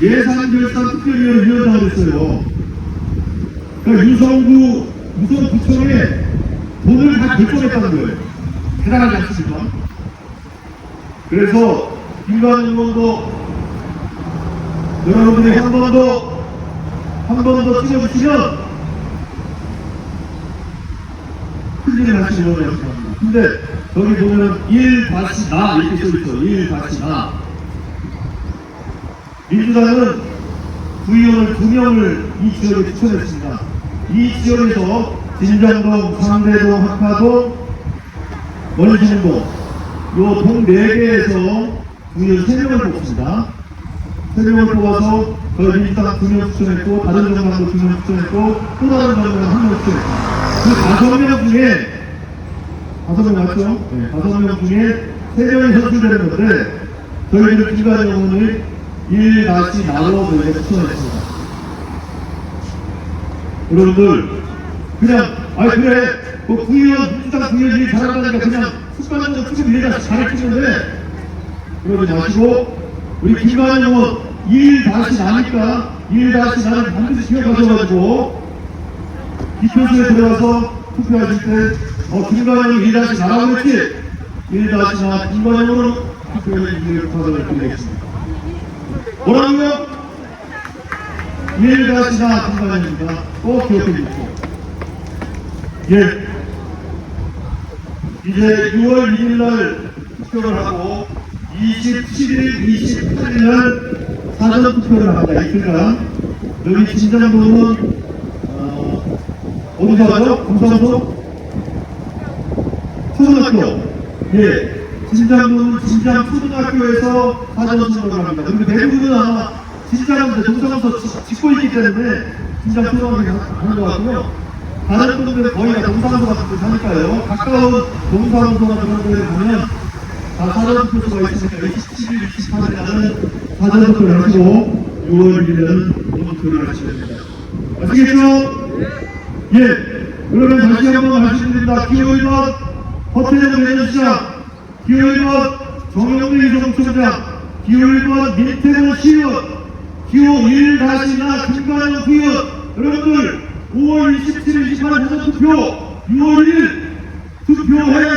예산 결산 특별위원 위원장을 했어요. 그러니까 유성구, 유성구청에 돈을 다 결정했다는 거예요. 대단하지 않습니까? 그래서 김관 의원도 여러분들이 한 번 더, 한 번 더 찍어주시면 큰일을 하시는 거예요. 근데 저기 보면 1 다시 나 이렇게 써있어. 1 다시 나. 민주당은 구의원을 두 명을 이 지역에 추천했습니다. 이 지역에서 진정동, 상대동, 학파동, 원진동 요동 4개에서 구의원 3명을 뽑습니다. 3명을 뽑아서 저희 민주당 2명 추천했고 다른 정당도 2명 추천했고 또 다른 정당은 1명 추천했고 그 5명 중에 5명 맞죠? 네, 5명 중에 3명이 선출되는 건데 저희들은 김관 의원을 1 다시 나로 저희가 추천했습니다. 여러분들 그냥 아니 그래. 뭐 구의원 민주당 구의원이 잘한다니까 그냥 습관적으로 지금 이래가 잘해주는데 그러지 마시고 우리 김관현 의원 일 다시 나니까 일 다시 나를 반드시 기억하셔가지고 기표소에 들어가서 투표하실 때어 김관현이 일 다시 나라고 했지? 일 다시 나 김관현으로 투표해 주시길 부탁을 드리겠습니다 뭐라고요? 일 다시 나 김관현입니다 꼭 기억해 주십시오 예. 이제 6월 1일 날 투표를 하고 27일, 28일 날 사전 투표를 합니다. 이틀간. 여기 진정동은 어, 어디서 하죠? 금성동 초등학교. 예 진장동은 진장 초등학교에서 사전 투표를 합니다. 그리고 대부분은 아마 진장은 동사무소 지- 짓고 있기 때문에 진장 초등학교에서 하는 것 같고요. 다른 분들은 거의 다 동사무소 같은 데 사니까요. 가까운 동사무소나 그런 데를 가면 다 사전 투표소가 있으니까 27일, 28일 날은 사전 투표를 하시고 6월 1일은 본투표를 하시면 됩니다. 아시겠죠? 예. 그러면 다시 한번 말씀드립니다. 기호 1번 허태정 대전시장, 기호 1번 정영래 이정총장, 기호 1번 민태곤 시의원, 기호 1 다시나 김관영 부의원. 여러분들 5월 27일 28일 사전 투표 6월 1일 투표해